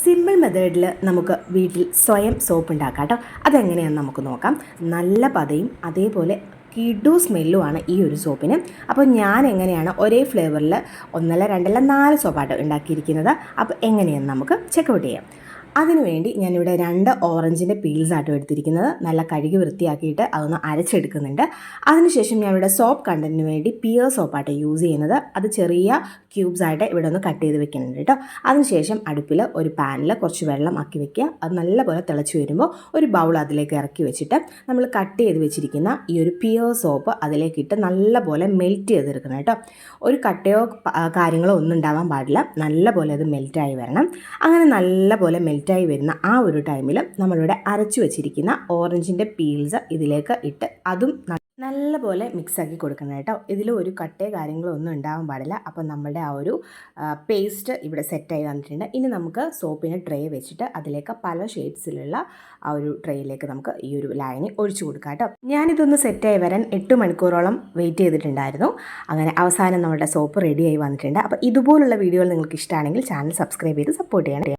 Simple മെത്തേഡിൽ നമുക്ക് വീട്ടിൽ സ്വയം സോപ്പ് ഉണ്ടാക്കാം കേട്ടോ അതെങ്ങനെയാണെന്ന് നമുക്ക് നോക്കാം. നല്ല പതയും അതേപോലെ കിഡു സ്മെല്ലുമാണ് ഈ ഒരു സോപ്പിന്. അപ്പോൾ ഞാൻ എങ്ങനെയാണ് ഒരേ ഫ്ലേവറിൽ ഒന്നല്ല രണ്ടല്ല നാല് സോപ്പായിട്ട് ഉണ്ടാക്കിയിരിക്കുന്നത്. അപ്പോൾ എങ്ങനെയെന്ന് നമുക്ക് ചെക്കൗട്ട് ചെയ്യാം. അതിനുവേണ്ടി ഞാനിവിടെ രണ്ട് ഓറഞ്ചിന്റെ പീൽസ് ആട്ടോ എടുത്തിരിക്കുന്നത്. നല്ല കഴുകി വൃത്തിയാക്കിയിട്ട് അതൊന്ന് അരച്ചെടുക്കുന്നുണ്ട്. അതിനുശേഷം ഞാൻ ഇവിടെ സോപ്പ് കണ്ടന്റിന് വേണ്ടി പിയർ സോപ്പായിട്ട് യൂസ് ചെയ്യുന്നത്. അത് ചെറിയ ക്യൂബ്സായിട്ട് ഇവിടെ ഒന്ന് കട്ട് ചെയ്ത് വെക്കുന്നുണ്ട് കേട്ടോ. അതിനുശേഷം അടുപ്പിൽ ഒരു പാനിൽ കുറച്ച് വെള്ളം ആക്കി വെക്കുക. അത് നല്ലപോലെ തിളച്ച് വരുമ്പോൾ ഒരു ബൗൾ അതിലേക്ക് ഇറക്കി വെച്ചിട്ട് നമ്മൾ കട്ട് ചെയ്ത് വെച്ചിരിക്കുന്ന ഈ ഒരു പിയർ സോപ്പ് അതിലേക്കിട്ട് നല്ലപോലെ മെൽറ്റ് ചെയ്തെടുക്കണം കേട്ടോ. ഒരു കട്ടയോ കാര്യങ്ങളോ ഒന്നും ഉണ്ടാവാൻ പാടില്ല. നല്ലപോലെ അത് മെൽറ്റായി വരണം. അങ്ങനെ നല്ലപോലെ മെൽറ്റായി വരുന്ന ആ ഒരു ടൈമിൽ നമ്മളിവിടെ അരച്ചു വെച്ചിരിക്കുന്ന ഓറഞ്ചിന്റെ പീൽസ് ഇതിലേക്ക് ഇട്ട് അതും നല്ല നല്ലപോലെ മിക്സാക്കി കൊടുക്കണം കേട്ടോ. ഇതിൽ ഒരു കട്ടയോ കാര്യങ്ങളൊന്നും ഉണ്ടാവാൻ പാടില്ല. അപ്പോൾ നമ്മുടെ ആ ഒരു പേസ്റ്റ് ഇവിടെ സെറ്റായി വന്നിട്ടുണ്ട്. ഇനി നമുക്ക് സോപ്പിന് ട്രേ വെച്ചിട്ട് അതിലേക്ക് പല ഷെയ്ഡ്സിലുള്ള ആ ഒരു ട്രേയിലേക്ക് നമുക്ക് ഈ ഒരു ലൈനി ഒഴിച്ചു കൊടുക്കാം കേട്ടോ. ഞാനിതൊന്ന് സെറ്റായി വരാൻ എട്ട് മണിക്കൂറോളം വെയിറ്റ് ചെയ്തിട്ടുണ്ടായിരുന്നു. അങ്ങനെ അവസാനം നമ്മുടെ സോപ്പ് റെഡിയായി വന്നിട്ടുണ്ട്. അപ്പോൾ ഇതുപോലുള്ള വീഡിയോകൾ നിങ്ങൾക്ക് ഇഷ്ടമാണെങ്കിൽ ചാനൽ സബ്സ്ക്രൈബ് ചെയ്ത് സപ്പോർട്ട് ചെയ്യണം.